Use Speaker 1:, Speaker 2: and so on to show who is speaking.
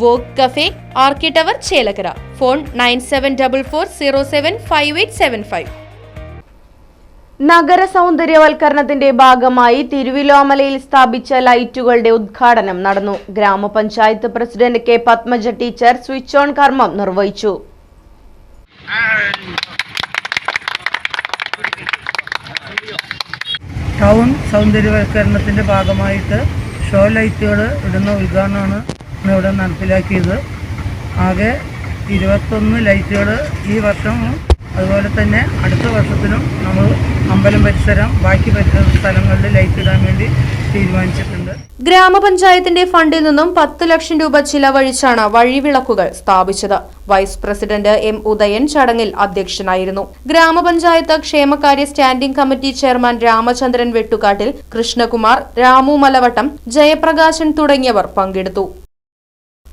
Speaker 1: Walk cafe ആർക്കി tower Chelakkara. Phone nine seven double four zero seven five eight seven five.
Speaker 2: നഗര സൗന്ദര്യവൽക്കരണത്തിന്റെ ഭാഗമായി തിരുവിലോമലയിൽ സ്ഥാപിച്ച ലൈറ്റുകളുടെ ഉദ്ഘാടനം നടന്നു. ഗ്രാമപഞ്ചായത്ത് president K Padmaja teacher switch on കർമ്മം നിർവഹിച്ചു.
Speaker 3: ടൗൺ സൗന്ദര്യവൽക്കരണത്തിന്റെ ഭാഗമായിട്ട് ഷോ ലൈറ്റുകൾ ഇടുന്ന ഉദ്ഘാടനമാണ് ഇവിടെ നടപ്പിലാക്കിയത്. ആകെ ഇരുപത്തൊന്ന് ലൈറ്റുകൾ ഈ വർഷം അതുപോലെ തന്നെ അടുത്ത വർഷത്തിലും നമ്മൾ അമ്പലം പരിസരം ബാക്കി പരിസര സ്ഥലങ്ങളിൽ ലൈറ്റ് ഇടാൻ വേണ്ടി തീരുമാനിച്ചിട്ടുണ്ട്.
Speaker 1: ഗ്രാമപഞ്ചായത്തിന്റെ ഫണ്ടിൽ നിന്നും പത്ത് ലക്ഷം രൂപ ചിലവഴിച്ചാണ് വഴിവിളക്കുകൾ സ്ഥാപിച്ചത്. വൈസ് പ്രസിഡന്റ് എം ഉദയൻ ചടങ്ങിൽ അധ്യക്ഷനായിരുന്നു. ഗ്രാമപഞ്ചായത്ത് ക്ഷേമകാര്യ standing committee chairman Ramachandran Vettukattil Krishnakumar Ramu Malavattam Jayaprakashan തുടങ്ങിയവർ പങ്കെടുത്തു.